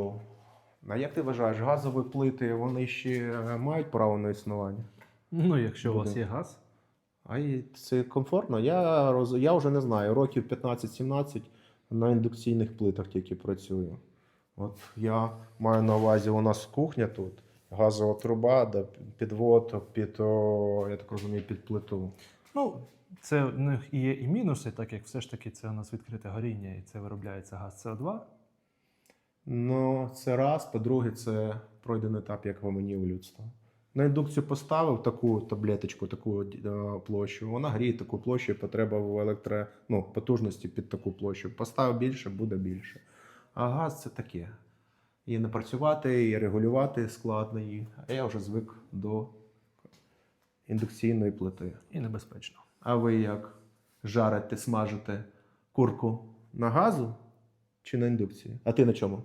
знайшов. А як ти вважаєш, газові плити вони ще е, мають право на існування? Ну, якщо у вас є газ, А і це комфортно. Я, роз... я вже не знаю, років 15-17 на індукційних плитах тільки працюю. От я маю на увазі, у нас кухня тут, газова труба, да, підвод під, о, я так розумію, під плиту. ну, це в них є і мінуси, так як все ж таки це у нас відкрите горіння і це виробляється газ СО2. Ну, це раз. По-друге, це пройдений етап, як гомонів людства. На індукцію поставив таку таблеточку, таку е, площу. Вона гріє таку площу, і потреба в електро... ну, потужності під таку площу. Поставив більше, буде більше. А газ це таке. І не працювати, і регулювати складно. І... А я вже звик до індукційної плити. І небезпечно. А ви як жарите, смажите курку на газу чи на індукції? А ти на чому?